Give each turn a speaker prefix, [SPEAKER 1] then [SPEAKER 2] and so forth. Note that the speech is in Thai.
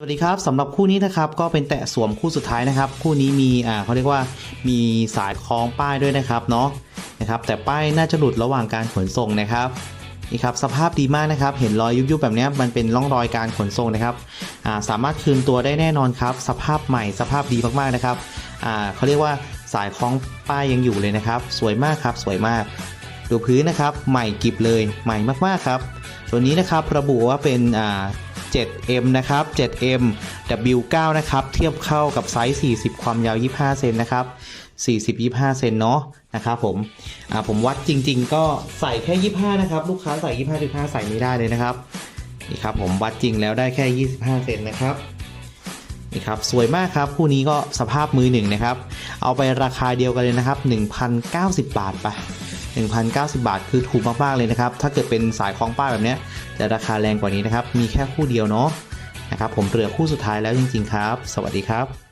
[SPEAKER 1] สวัสดีครับสำหรับคู่นี้นะครับก็เป็นแตะสวมคู่สุดท้ายนะครับ คู่นี้มีอ่าเขาเรียกว่ามีสายคล้องป้ายด้วยนะครับเนาะนะครับแต่ป้ายน่าจะหลุดระหว่างการขนส่งนะครับนี่ครับสภาพดีมากนะครับ เห็นรอยยุบๆแบบนี้มันเป็นร่องรอยการขนส่งนะครับอ่าสามารถคืนตัวได้แน่นอนครับ สภาพใหม่สภาพดีมากๆนะครับอ่าเขาเรียกว่าสายคล้องป้ายยังอยู่เลยนะครับ สวยมากครับสวยมาก ดูพื้นนะครับใหม่กิบเลยใหม่มากๆครับ ตัวนี้นะครับระบุว่าเป็นอ่า 7M นะครับ 7M W9 นะครับ เทียบเข้ากับไซส์ 40 ความยาว 25 เซนนะครับ 40 25 เซนเนาะนะครับผม อ่า ผมวัดจริง ๆ ก็ใส่แค่ 25 นะครับ ลูกค้าใส่ 25.5 ใส่ไม่ได้เลยนะครับ นี่ครับผมวัดจริงแล้วได้แค่ 25 เซนนะครับนี่ครับสวยมากครับคู่นี้ก็สภาพมือหนึ่งนะครับ เอาไปราคาเดียวกันเลยนะครับ 1,090 บาทไป 1,090 บาท คือถูกมากๆเลยนะครับ ถ้าเกิดเป็นสายคล้องป้ายแบบนี้จะราคาแรงกว่านี้นะครับ มีแค่คู่เดียวเนาะนะครับ ผมเหลือคู่สุดท้ายแล้วจริง ๆ ครับ สวัสดีครับ